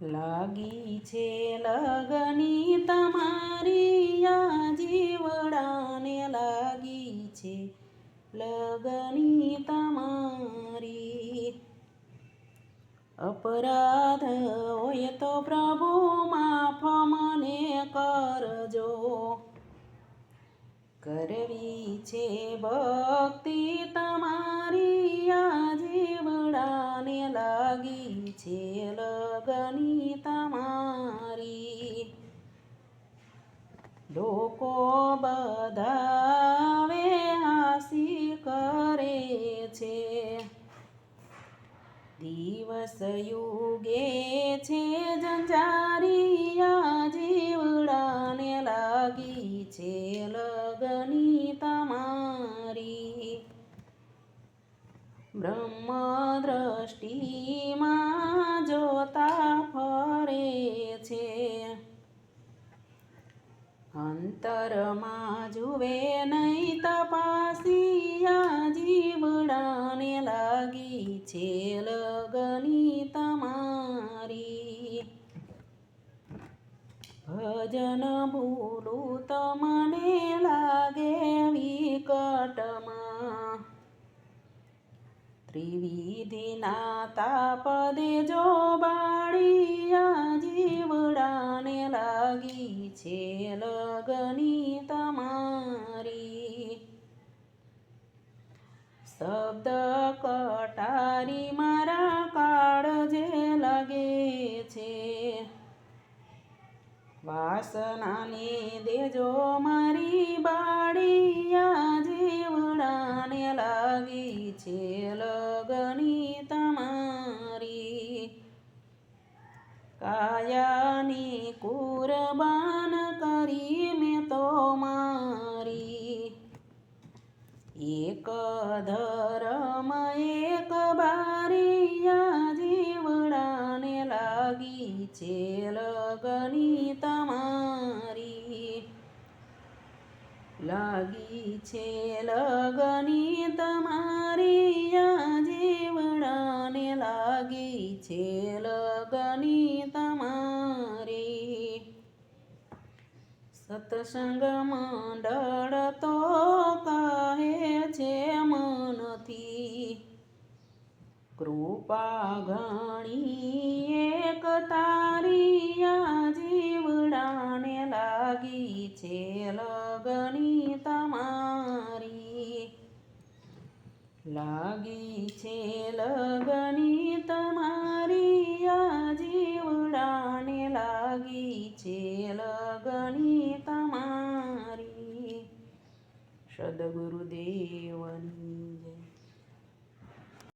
લાગી છે લગની તમારી આ જીવડાને લાગી છે લગની તમારી. અપરાધ હોય તો પ્રભુ માફ મને કરજો. કરવી છે ભક્તિ તમારી આ જીવડાને લાગી છે લગની તમારી લોકો બધાવે હાસી કરે છે દિવસ યુગે છે જંજારિયા જીવડાને લાગી છે લગની તમારી બ્રહ્મ દ્રષ્ટિમાં જોતા ફરે છે. અંતરમાં જુએ નહીં તપાસિયા જીવડાને લાગી છે લગની તમારી. ભજન ભૂલું તમને મને લાગે વિકટમાં ત્રિવિધિના તાપદે જો બાળિયા જીવડાને લાગી છે લગની તમારી. શબ્દ કટારી મારા કાળજે લાગે છે. વાસનાને દેજો મારી બાળિયા જીવડાને લાગી છે લગની તમારી. કાયાની કુરબાન કરી મેં તો મારી. એક ધર્મ એક બારિયા જીવડાને લાગી છે લગની લાગી છે લગની તમારી આ જીવડાને લાગી છે લગની તમારી. સત્સંગ મંડળ તો કહે છે મનથી, કૃપા ઘણી એક તારી જીવડાને લાગી છે લગની લાગી છે લગની તમારી આ જીવડાને લાગી છે લગની તમારી. સદગુરુદેવની જય.